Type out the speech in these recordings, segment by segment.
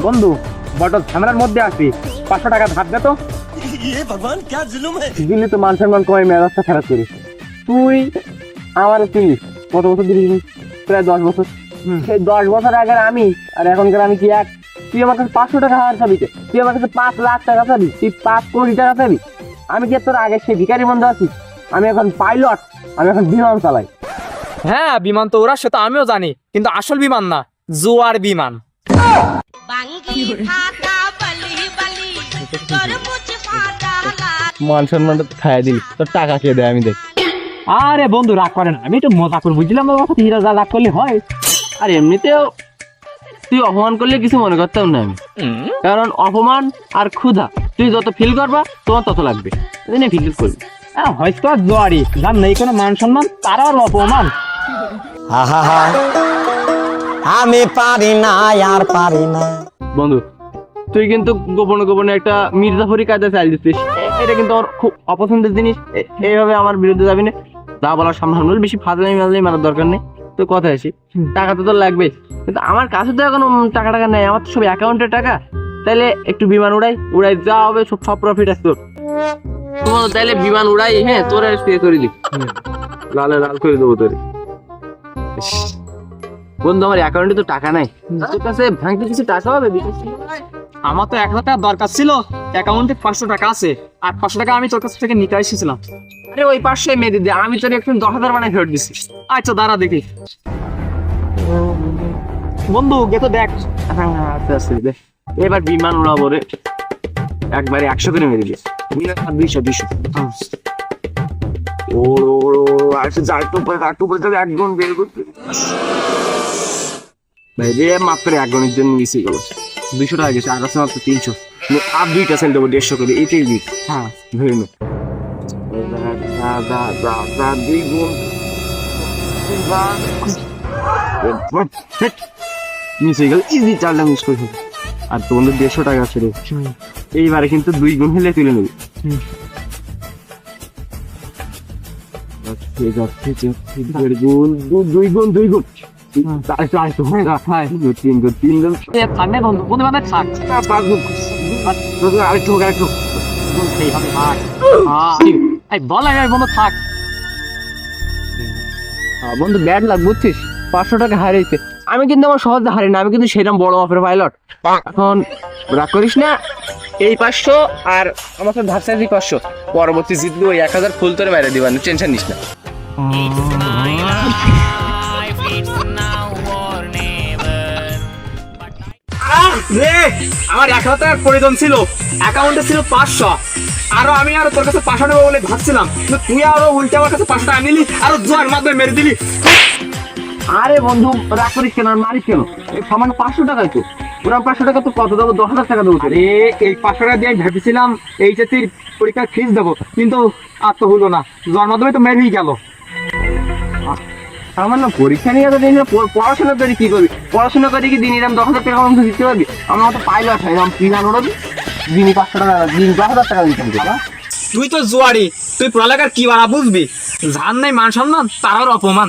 বন্ধু বড় ঝামেলার মধ্যে আসি পাঁচশো টাকা ধার দে তো। দিল্লি তো মান সম্মান কমে রাস্তা খারাপ করিস। তুই আমার তুই কত বছর দিলি প্রায় দশ বছর। সেই দশ বছর আগে আমি আর এখনকার আমি কি এক? তুই আমার কাছে পাঁচশো টাকা হার চাবি তুই আমার কাছে পাঁচ লাখ টাকা চাবি? তুই পাঁচ কোটি টাকা চাবি? আমি কি তোর আগে সেই ভিকারি বন্ধু আছি? আমি এখন পাইলট আমি এখন বিমান চালাই। হ্যাঁ বিমান তো ওরা সে তো আমিও জানি কিন্তু আসল বিমান না জোয়ার বিমান। মান সম্মানটা খাইয়ে দিলি। তোর টাকা দেয় আমি দেখ। আরে বন্ধু রাগ করে না। আমি একটু মজা করে বুঝলাম বাবা হিরা যা রাগ করলে হয়। আর এমনিতেও তুই অপমান করলে কিছু মনে করতাম না আমি। কারণ অপমান আর ক্ষুধা তুই যত ফিল করবা তোমার তত লাগবে। ফিল করবি হ্যাঁ হয়তো আর জোয়ারি। যার নেই কোনো মান সম্মান তারা আর অপমান। আহা আমি পারি না আর পারি না। বন্ধু তুই কিন্তু গোপনে গোপনে একটা মির্জাফরি কায়দা চাল দিচ্ছিস এটা কিন্তু আমার খুব অপছন্দের জিনিস। এইভাবে আমার বিরুদ্ধে যাবি না। যা বলার সামনে বেশি ফাজলামি ফাজলামি মারার দরকার নেই। তো কথা আসি টাকা তো তোর লাগবে। কিন্তু আমার কাছে তো এখন টাকা টাকা নেই। আমার তো সব অ্যাকাউন্টের টাকা। তাহলে একটু বিমান উড়াই। উড়াই যা হবে সব সব প্রফিট আছে তোর। তোমার তাহলে বিমান উড়াই হ্যাঁ তোর আর পে করে দিই লালে লাল করে দেবো তোর। বন্ধু আমার অ্যাকাউন্টে তো টাকা নাই। তোর কাছে ভাঙতে কিছু টাকা হবে? বিকাশ আমার তো এক টাকা দরকার ছিল অ্যাকাউন্টে পাঁচশো টাকা আছে। আর পাঁচশো টাকা আমি তোর কাছ থেকে নিতে এসেছিলাম। আরে ওই পাশে মেয়ে দিদি আমি তোর একটু দশ হাজার বানাই ফেরত দিচ্ছি আচ্ছা দাঁড়া দেখি। বন্ধু গে তো দেখ। হ্যাঁ আস্তে আস্তে দে। এবার বিমান উড়াবো রে। একবারে একশো করে মেরে দিস দুইশো দুইশো। ও আরেকটু আরেকটু উপরে আরেকটু উপরে যাবে এক গুণ বের করতে ভাই মাত্র এক জন্য মিশে গেল। দুইশো টাকা গেছে আর আছে মাত্র তিনশো। আর দুইটা দেবো দেড়শো করে এটাই হ্যাঁ। ধরে নে। দা দা দা দা দুই গুণ মিস গেল ইজি চালটা মিস করে আর তোমাদের দেড়শো টাকা রে। এইবারে কিন্তু দুই গুণ হলে তুলে নেবে। গুণ, দুই গুণ দুই গুণ। বন্ধু চার, ব্যাড লাগ বুঝছিস পাঁচশো টাকা হারিয়েছে আমি কিন্তু আমার সহজে হারি না আমি কিন্তু সেরকম বড় মাপের পাইলট এখন রাগ করিস না এই পাঁচশো আর আমার ধার চাইছি পাঁচশো। পরবর্তী জিতবি ওই এক হাজার ফুল তোরে মেরে দিবান টেনশন নিস না। রে আমার এক হাজার টাকার প্রয়োজন ছিল। অ্যাকাউন্টে ছিল পাঁচশো। আরও আমি আরও তোর কাছে পাঁচশো নেব বলে ভাবছিলাম। তুই আরও উল্টে আমার কাছে পাঁচশো টাকা নিলি আরও জোয়ার মাধ্যমে মেরে দিলি। আরে বন্ধু রাগ করিস কেন মারিস কেন? এই সামান্য পাঁচশো টাকাই তো। পুরো পাঁচশো টাকা তো কত দেবো? দশ হাজার টাকা দেবো আরে এই পাঁচশো টাকা দিয়ে আমি ভেবেছিলাম এইচএসসির পরীক্ষার ফিস দেবো। কিন্তু আর তো হলো না। জোয়ার মাধ্যমে তো মেরেই গেল। সামান্য পরীক্ষা নিয়ে দিন পড়াশোনা করে কি করবি? পড়াশোনা করে কি দিন এরকম দশ হাজার টাকা মতো দিতে পারবি? আমার মতো পাইলট হয় এরকম বিমান উড়াবি দিনই পাঁচশো টাকা দিন দশ হাজার টাকা দিতে হবে তুই তো জোয়ারি তুই পড়ালেখার কি বাড়া বুঝবি? জান নাই মান সম্মান তারার অপমান।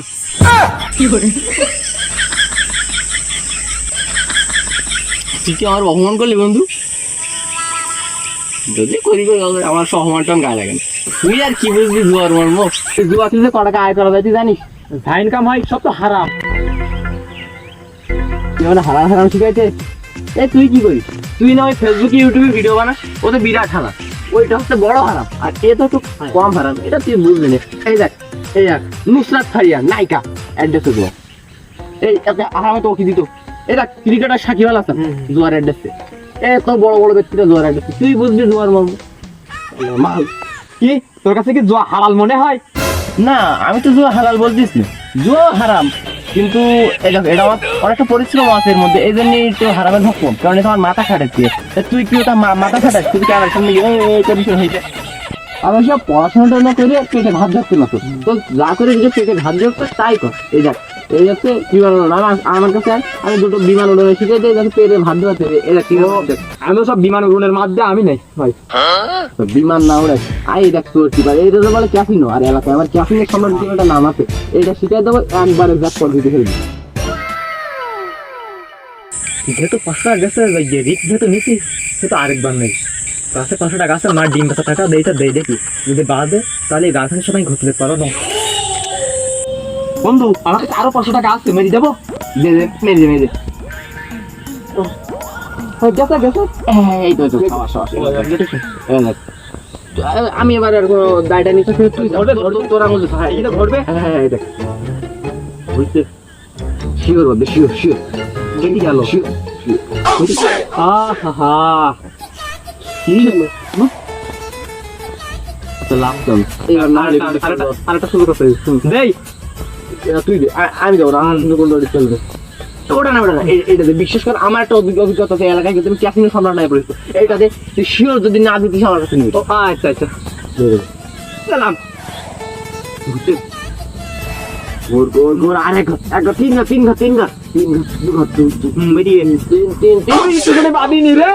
তুই কি আমার অপমান করলি বন্ধু? যদি করি করি আমার- আমার সহমান টন গায়ে লাগে তুই আর কি বুঝবি জুয়ার মর্ম? তুই জুয়া খেলতে ক টাকা আয় করা যায় তুই জানিস? যা ইনকাম হয় সব তো হারাম। মানে হারাম হারাম শিখাইতে এ তুই কি করিস? তুই না ওই ফেসবুকে ইউটিউবে ভিডিও বানাস ও তো বিরাট হারাম। ওইটা হচ্ছে বড় হারাম আর এ তো একটু কম হারাম। এটা তুই বুঝবি না। এই দেখ এই দেখ নুসরাত ফারিয়া নায়িকা অ্যাড্রেস দেবো। এই একটা আরামে তো ওকে দিত এটা ক্রিকেটার সাকিব আল হাসান জুয়ার অ্যাড্রেসে এ। তো বড় বড় ব্যক্তিরা জুয়ার অ্যাড্রেসে তুই বুঝবি জুয়ার মাল কি? তোর কাছে কি জোয়া হালাল মনে হয়? না, আমি তো জুয়া হালাল না জুয়া হারাম, কিন্তু এটা এটা আমার অনেকটা পরিশ্রম আছে এর মধ্যে এই জন্যই তো হারামের হক কারণ এটা আমার মাথা খাটাচ্ছে। তুই কি ওটা মাথা খাটাস? তুই কি আমার সামনে এই হয়েছে আমি সব পড়াশোনাটা না করে পেটে ভাত ধরতে না তো যা করে যে পেটে ভাত ধরতে তাই কর। এই দেখ এই হচ্ছে বিমান উড়ানো। আমার আমার কাছে আমি দুটো বিমান উড়ানো শিখে দিই যাতে পেটে ভাত ধরতে এটা কি আমি সব বিমান উড়নের মাধ্যমে আমি নেই ভাই। বিমান না উড়াই আই দেখ তোর কি এটা তো বলে ক্যাফিনো আর এলাকায় আমার ক্যাফিনের সম্রাট একটা নাম আছে। এটা শিখাই দেবো একবারে ব্যাক করে দিতে ফেলবি যেহেতু পাঁচশো টাকা গেছে রিক্স যেহেতু নিছি সে তো আরেকবার নেই। কাছে পাঁচশো টাকা আছে মার ডিম বেচা টাকা দেইটা দেই দেখি। যদি বাদে তাহলে গার্লফ্রেন্ডের সাথে ঘুরতে পারো না বন্ধু আমার কাছে আরও পাঁচশো টাকা আছে মেরে যাব মেরে দে মেরে। আমি এবার আর কোনো দায়টা ধর তোর আঙুল ঘটবে হ্যাঁ হ্যাঁ দেখ। বুঝতে শিওর শিওর শিওর। কেটে গেল আহা কি হলো? লাভ আরেকটা শুরু করতে দেই। তুই আমি যাব না আমার কোনো চলবে ওটা না ওটা না এ- এটা দে আমার একটা অভিজ্ঞতা আছে এলাকায় কিন্তু আমি ক্যাসিনো সম্রাট নাই পড়েছি এইটা দে তুই শিওর যদি না দিতিস আমার কাছে নিবি আচ্ছা আচ্ছা সালাম ঘুরতে ঘোর ঘোর ঘোর আর এক ঘর তিন ঘর তিন ঘর তিন ঘর তিন ঘর দু ঘর দু দু হুম, বেরিয়ে তিন তিন তিন তুই সেখানে ভাবিনি রে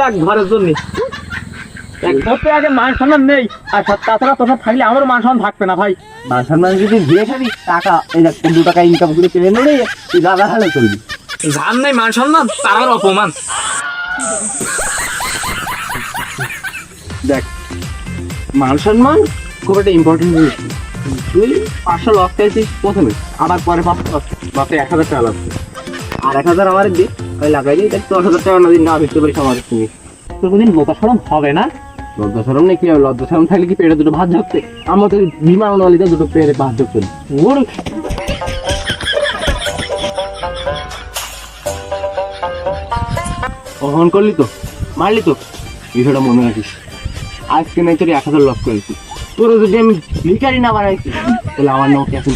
এক ঘরের জন্য এক আগে মান সম্মান নেই। আর তাছাড়া তোর থাকলে আমারও মান সম্মান থাকবে না ভাই। মান সম্মান যদি দিয়ে খাবি টাকা এই দেখ দু টাকা ইনকাম করে পেলে নেই তুই দাদা হালে চলবি জান নাই মান সম্মান তার অপমান। দেখ মান সম্মান খুব একটা ইম্পর্টেন্ট জিনিস। তুই পাঁচশো লস প্রথমে আবার পরে পাঁচশো লস এক হাজার টাকা আর এক হাজার আমার দিই ওই লাগাই দিই দশ হাজার টাকা না দিন না ভিত্তি পারিস আমার তুমি তোর কোনদিন বোকা সরম হবে না? লজ্জা সরম নেই কি হবে লজ্জা সরম থাকলে কি পেটে দুটো ভাত তো বিমান দুটো পেটে ভাত অহন করলি তো? মারলি তো? বিষয়টা মনে রাখিস। আজকে নাই তোর এক হাজার লস করেছি। তোর যদি আমি ভিকারি না বানাইছি, তাহলে আমার নাম কেসন